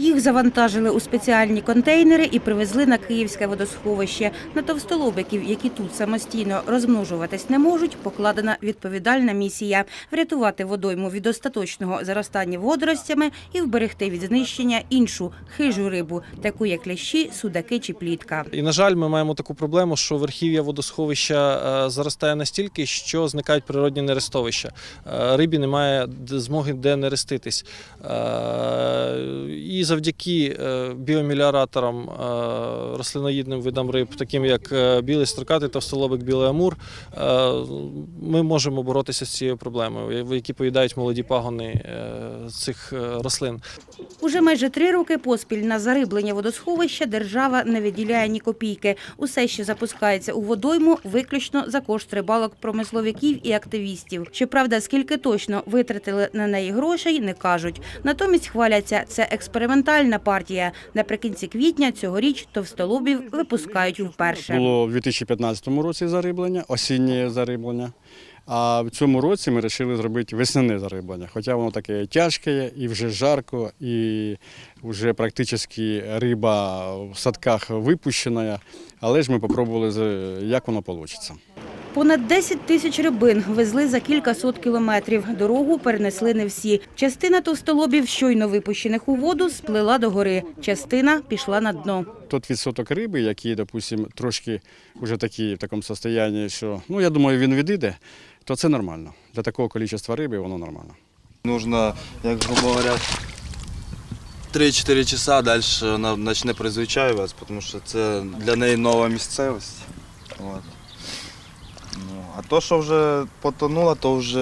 Їх завантажили у спеціальні контейнери і привезли на Київське водосховище. На товстолобиків, які тут самостійно розмножуватись не можуть, покладена відповідальна місія – врятувати водойму від остаточного заростання водоростями і вберегти від знищення іншу хижу рибу, таку як лящі, судаки чи плітка. І на жаль, ми маємо таку проблему, що верхів'я водосховища е, заростає настільки, що зникають природні нерестовища. Е, Рибі немає змоги де нереститись. Е, І завдяки е, біомеліораторам, е, рослиноїдним видам риб, таким як е, білий строкатий товстолобик, білий амур, ми можемо боротися з цією проблемою, які поїдають молоді пагони цих рослин. Уже майже три роки поспіль на зариблення водосховища держава не виділяє ні копійки. Усе, що запускається у водойму, виключно за кошт рибалок промисловиків і активістів. Щоправда, скільки точно витратили на неї грошей, не кажуть. Натомість хваляться, це експериментальна партія. Наприкінці квітня цьогоріч товстолобів випускають вперше. Було в 2015 році зариблення, осіннє зариблення. А в цьому році ми вирішили зробити весняне зариблення. Хоча воно таке тяжке і вже жарко, і вже практично риба в садках випущена. Але ж ми спробували, як воно вийде. Понад 10 тисяч рибин везли за кілька сот кілометрів. Дорогу перенесли не всі. Частина товстолобів, щойно випущених у воду, сплила до гори. Частина пішла на дно. Тот відсоток риби, який, допустим, трошки вже такі в такому стані, що ну я думаю, він відійде, то це нормально. Для такого кількості риби воно нормально. Нужно, як грубо говоря, 3-4 часа далі вона почне призвичаюватися, тому що це для неї нова місцевість. От. Ну, а то, що вже потонуло, то вже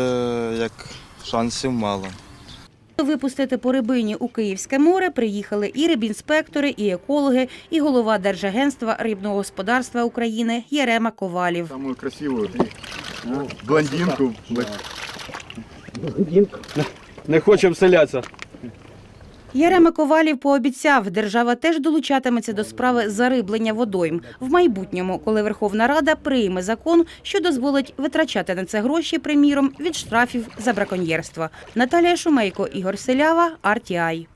як шансів мало. Випустити по рибині у Київське море приїхали і рибінспектори, і екологи, і голова Держагентства рибного господарства України Єрема Ковалів. самую красивую блондинку. Не хочемо вселятися. Єрема Ковалів пообіцяв, держава теж долучатиметься до справи зариблення водойм. В майбутньому, коли Верховна Рада прийме закон, що дозволить витрачати на це гроші, приміром, від штрафів за браконьєрство. Наталія Шумейко, Ігор Селява, RTI.